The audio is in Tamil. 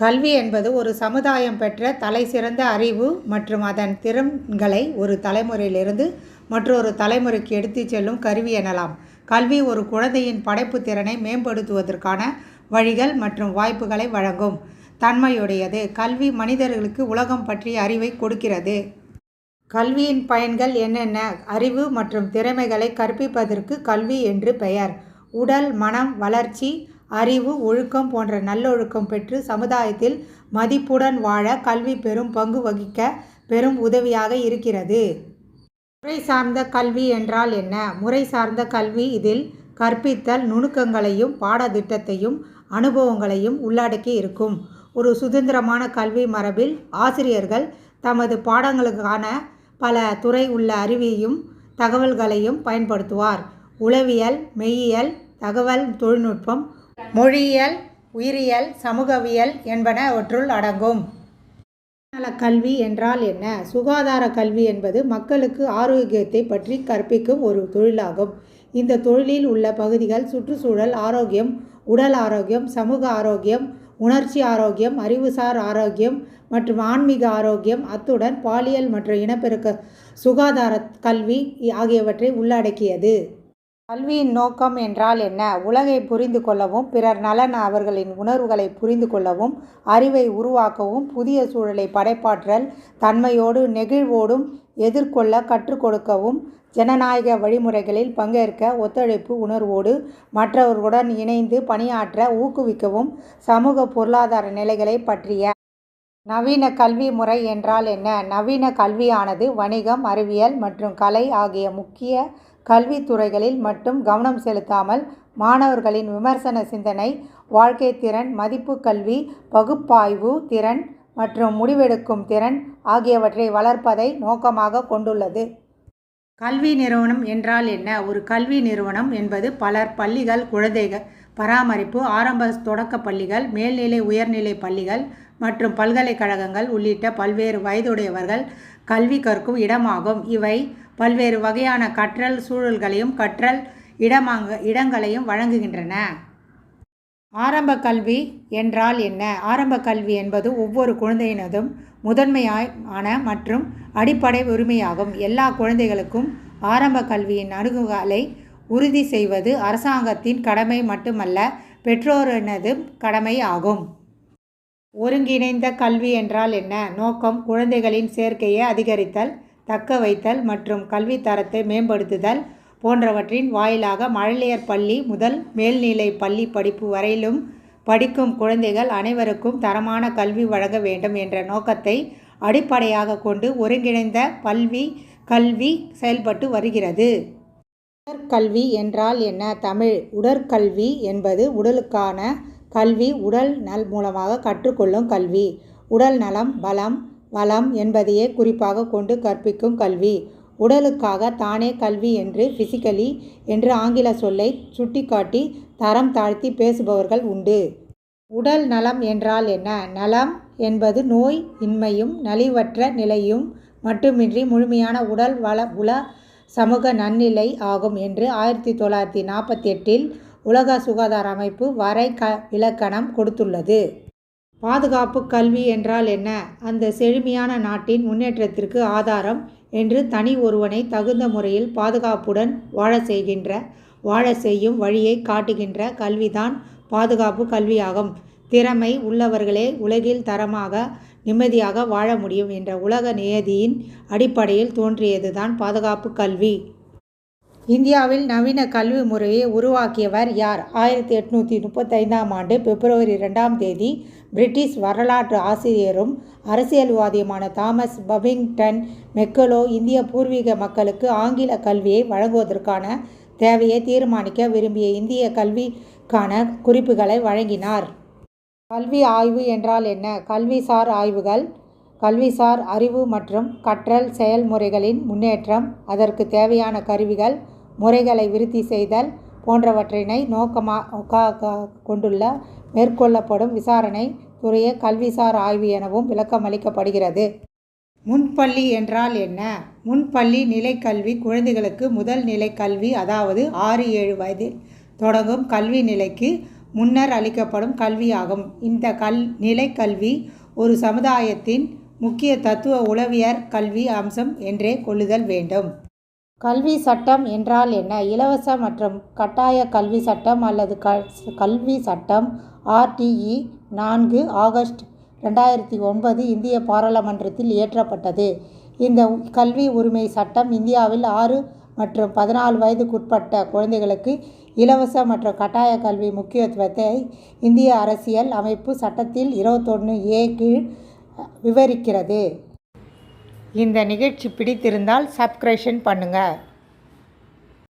கல்வி என்பது ஒரு சமுதாயம் பெற்ற தலைசிறந்த அறிவு மற்றும் அதன் திறன்களை ஒரு தலைமுறையிலிருந்து மற்றொரு தலைமுறைக்கு எடுத்துச் செல்லும் கருவி எனலாம். கல்வி ஒரு குழந்தையின் படைப்பு திறனை மேம்படுத்துவதற்கான வழிகள் மற்றும் வாய்ப்புகளை வழங்கும் தன்மையுடையது. கல்வி மனிதர்களுக்கு உலகம் பற்றிய அறிவை கொடுக்கிறது. கல்வியின் பயன்கள் என்னென்ன? அறிவு மற்றும் திறமைகளை கற்பிப்பதற்கு கல்வி என்று பெயர். உடல் மனம் வளர்ச்சி அறிவு ஒழுக்கம் போன்ற நல்லொழுக்கம் பெற்று சமுதாயத்தில் மதிப்புடன் வாழ கல்வி பெரும் பங்கு வகிக்க பெரும் உதவியாக இருக்கிறது. முறை சார்ந்த கல்வி என்றால் என்ன? முறை சார்ந்த கல்வி இதில் கற்பித்தல் நுணுக்கங்களையும் பாடத்திட்டத்தையும் அனுபவங்களையும் உள்ளடக்கி இருக்கும். ஒரு சுதந்திரமான கல்வி மரபில் ஆசிரியர்கள் தமது பாடங்களுக்கான பல துறை உள்ள அறிவையும் தகவல்களையும் பயன்படுத்துவார். உளவியல் மெய்யியல் தகவல் தொழில்நுட்பம் மொழியியல் உயிரியல் சமூகவியல் என்பனவற்றுள் அடங்கும். கல்வி என்றால் என்ன? சுகாதார கல்வி என்பது மக்களுக்கு ஆரோக்கியத்தை பற்றி கற்பிக்கும் ஒரு தொழிலாகும். இந்த தொழிலில் உள்ள பகுதிகள் சுற்றுச்சூழல் ஆரோக்கியம் உடல் ஆரோக்கியம் சமூக ஆரோக்கியம் உணர்ச்சி ஆரோக்கியம் அறிவுசார் ஆரோக்கியம் மற்றும் ஆன்மீக ஆரோக்கியம். அத்துடன் பாலியல் மற்றும் இனப்பெருக்க சுகாதார கல்வி ஆகியவற்றை உள்ளடக்கியது. கல்வியின் நோக்கம் என்றால் என்ன? உலகை புரிந்து கொள்ளவும் பிறர் நலன் அவர்களின் உணர்வுகளை புரிந்து கொள்ளவும் அறிவை உருவாக்கவும் புதிய சூழலை படைப்பாற்றல் தன்மையோடு நெகிழ்வோடும் எதிர்கொள்ள கற்றுக் கொடுக்கவும் ஜனநாயக வழிமுறைகளில் பங்கேற்க ஒத்துழைப்பு உணர்வோடு மற்றவர்களுடன் இணைந்து பணியாற்ற ஊக்குவிக்கவும் சமூக பொருளாதார நிலைகளை பற்றிய நவீன கல்வி முறை என்றால் என்ன? நவீன கல்வியானது வணிகம் அறிவியல் மற்றும் கலை ஆகிய முக்கிய கல்வித்துறைகளில் மட்டும் கவனம் செலுத்தாமல் மாணவர்களின் விமர்சன சிந்தனை வாழ்க்கை திறன் மதிப்பு கல்வி பகுப்பாய்வு திறன் மற்றும் முடிவெடுக்கும் திறன் ஆகியவற்றை வளர்ப்பதை நோக்கமாக கொண்டுள்ளது. கல்வி நிறுவனம் என்றால் என்ன? ஒரு கல்வி நிறுவனம் என்பது பலர் பள்ளிகள் குழந்தைகள் பராமரிப்பு ஆரம்ப தொடக்க பள்ளிகள் மேல்நிலை உயர்நிலை பள்ளிகள் மற்றும் பல்கலைக்கழகங்கள் உள்ளிட்ட பல்வேறு வயதுடையவர்கள் கல்வி கற்கும் இடமாகும். இவை பல்வேறு வகையான கற்றல் சூழல்களையும் கற்றல் இடமாக இடங்களையும் வழங்குகின்றன. ஆரம்ப கல்வி என்றால் என்ன? ஆரம்ப கல்வி என்பது ஒவ்வொரு குழந்தையினதும் முதன்மையான மற்றும் அடிப்படை உரிமையாகும். எல்லா குழந்தைகளுக்கும் ஆரம்ப கல்வியின் அணுகுகளை உறுதி செய்வது அரசாங்கத்தின் கடமை மட்டுமல்ல பெற்றோரினது கடமை ஆகும். ஒருங்கிணைந்த கல்வி என்றால் என்ன? நோக்கம் குழந்தைகளின் சேர்க்கையை அதிகரித்தல் தக்க வைத்தல் மற்றும் கல்வி தரத்தை மேம்படுத்துதல் போன்றவற்றின் வாயிலாக மழலையர் பள்ளி முதல் மேல்நிலை பள்ளி படிப்பு வரையிலும் படிக்கும் குழந்தைகள் அனைவருக்கும் தரமான கல்வி வழங்க வேண்டும் என்ற நோக்கத்தை அடிப்படையாக கொண்டு ஒருங்கிணைந்த பல்வி கல்வி செயல்பட்டு வருகிறது. உடற்கல்வி என்றால் என்ன? தமிழ். உடற்கல்வி என்பது உடலுக்கான கல்வி உடல் நல் மூலமாக கற்றுக்கொள்ளும் கல்வி. உடல் நலம் பலம் வளம் என்பதையே குறிப்பாக கொண்டு கற்பிக்கும் கல்வி. உடலுக்காக தானே கல்வி என்று ஃபிசிக்கலி என்று ஆங்கில சொல்லை சுட்டிக்காட்டி தரம் தாழ்த்தி பேசுபவர்கள் உண்டு. உடல் நலம் என்றால் என்ன? நலம் என்பது நோய் இன்மையும் நலிவற்ற நிலையும் மட்டுமின்றி முழுமையான உடல் வள உல சமூக நன்னிலை ஆகும் என்று ஆயிரத்தி தொள்ளாயிரத்தி நாற்பத்தி எட்டில் உலக சுகாதார அமைப்பு வரை க இலக்கணம் கொடுத்துள்ளது. பாதுகாப்பு கல்வி என்றால் என்ன? அந்த செழுமையான நாட்டின் முன்னேற்றத்திற்கு ஆதாரம் என்று தனி ஒருவனை தகுந்த முறையில் பாதுகாப்புடன் வாழ செய்கின்ற வாழ செய்யும் வழியை காட்டுகின்ற கல்விதான் பாதுகாப்பு கல்வியாகும். திறமை உள்ளவர்களே உலகில் தரமாக நிம்மதியாக வாழ முடியும் என்ற உலக நியதியின் அடிப்படையில் தோன்றியதுதான் பாதுகாப்பு கல்வி. இந்தியாவில் நவீன கல்வி முறையை உருவாக்கியவர் யார்? ஆயிரத்தி எட்நூற்றி முப்பத்தைந்தாம் ஆண்டு பிப்ரவரி ரெண்டாம் தேதி பிரிட்டிஷ் வரலாற்று ஆசிரியரும் அரசியல்வாதியுமான தாமஸ் பபிங்டன் மெக்கலோ இந்திய பூர்வீக மக்களுக்கு ஆங்கில கல்வியை வழங்குவதற்கான தேவையை தீர்மானிக்க விரும்பிய இந்திய கல்விக்கான குறிப்புகளை வழங்கினார். கல்வி ஆய்வு என்றால் என்ன? கல்விசார் ஆய்வுகள் கல்விசார் அறிவு மற்றும் கற்றல் செயல்முறைகளின் முன்னேற்றம் அதற்கு தேவையான கருவிகள் முறைகளை விருத்தி செய்தல் போன்றவற்றினை நோக்கமாக கொண்டுள்ள மேற்கொள்ளப்படும் விசாரணை துறையே கல்விசார் ஆய்வு எனவும் விளக்கமளிக்கப்படுகிறது. முன்பள்ளி என்றால் என்ன? முன்பள்ளி நிலைக்கல்வி குழந்தைகளுக்கு முதல் நிலை கல்வி அதாவது ஆறு ஏழு வயதில் தொடங்கும் கல்வி நிலைக்கு முன்னர் அளிக்கப்படும் கல்வியாகும். இந்த கல் நிலைக்கல்வி ஒரு சமுதாயத்தின் முக்கிய தத்துவ உளவியற் கல்வி அம்சம் என்றே கொள்ளுதல் வேண்டும். கல்வி சட்டம் என்றால் என்ன? இலவச மற்றும் கட்டாய கல்வி சட்டம் அல்லது க கல்வி சட்டம் ஆர்டிஇ நான்கு ஆகஸ்ட் ரெண்டாயிரத்தி ஒன்பது இந்திய பாராளுமன்றத்தில் இயற்றப்பட்டது. இந்த கல்வி உரிமை சட்டம் இந்தியாவில் ஆறு மற்றும் பதினாலு வயதுக்குட்பட்ட குழந்தைகளுக்கு இலவச மற்றும் கட்டாய கல்வி முக்கியத்துவத்தை இந்திய அரசியல் அமைப்பு சட்டத்தில் இருபத்தொன்று ஏ கீழ் விவரிக்கிறது. இந்த நிகழ்ச்சி பிடித்திருந்தால் சப்ஸ்கிரேஷன் பண்ணுங்கள்